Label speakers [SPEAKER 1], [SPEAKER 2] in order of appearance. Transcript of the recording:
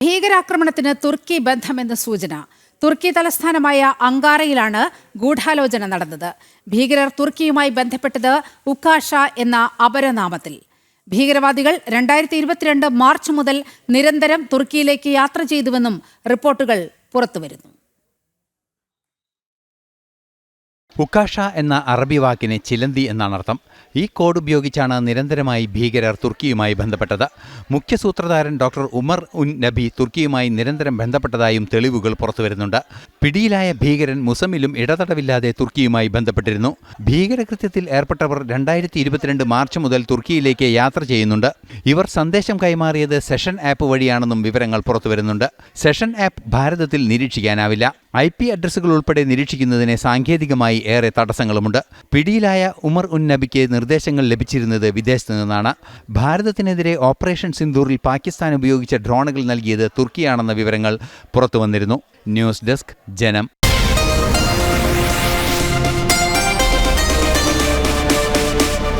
[SPEAKER 1] ഭീകരാക്രമണത്തിന് തുർക്കി ബന്ധമെന്ന് സൂചന. തുർക്കി തലസ്ഥാനമായ അങ്കാറയിലാണ് ഗൂഢാലോചന നടന്നത്. ഭീകരർ തുർക്കിയുമായി ബന്ധപ്പെട്ടത് ഉക്കാഷ എന്ന അപരനാമത്തിൽ. ഭീകരവാദികൾ രണ്ടായിരത്തി ഇരുപത്തിരണ്ട് മാർച്ച് മുതൽ നിരന്തരം തുർക്കിയിലേക്ക് യാത്ര ചെയ്തുവെന്നും റിപ്പോർട്ടുകൾ പുറത്തുവരുന്നു.
[SPEAKER 2] ഉക്കാഷ എന്ന അറബി വാക്കിനെ ചിലന്തി എന്നാണ് അർത്ഥം ഈ കോഡ് ഉപയോഗിച്ചാണ് നിരന്തരമായി ഭീകരർ തുർക്കിയുമായി ബന്ധപ്പെട്ടത്. മുഖ്യ സൂത്രധാരൻ ഡോക്ടർ ഉമർ ഉൻ നബി തുർക്കിയുമായി നിരന്തരം ബന്ധപ്പെട്ടതായും തെളിവുകൾ പുറത്തുവരുന്നുണ്ട് പിടിയിലായ ഭീകരൻ മുസമിലും ഇടതടവില്ലാതെ തുർക്കിയുമായി ബന്ധപ്പെട്ടിരുന്നു. ഭീകരകൃത്യത്തിൽ ഏർപ്പെട്ടവർ രണ്ടായിരത്തി ഇരുപത്തിരണ്ട് മാർച്ച് മുതൽ തുർക്കിയിലേക്ക് യാത്ര ചെയ്യുന്നുണ്ട്. ഇവർ സന്ദേശം കൈമാറിയത് സെഷൻ ആപ്പ് വഴിയാണെന്നും വിവരങ്ങൾ പുറത്തുവരുന്നുണ്ട് സെഷൻ ആപ്പ് ഭാരതത്തിൽ നിരീക്ഷിക്കാനാവില്ല. ഐ പി അഡ്രസ്സുകൾ ഉൾപ്പെടെ നിരീക്ഷിക്കുന്നതിന് സാങ്കേതികമായി ഏറെ തടസ്സങ്ങളുമുണ്ട്. പിടിയിലായ ഉമർ ഉൻ നബിക്ക് നിർദ്ദേശങ്ങൾ ലഭിച്ചിരുന്നത് വിദേശത്തു നിന്നാണ്. ഭാരതത്തിനെതിരെ ഓപ്പറേഷൻ സിന്ദൂറിൽ പാകിസ്ഥാൻ ഉപയോഗിച്ച ഡ്രോണുകൾ നൽകിയത് തുർക്കിയാണെന്ന വിവരങ്ങൾ പുറത്തുവന്നിരുന്നു. ന്യൂസ് ഡെസ്ക് ജനം.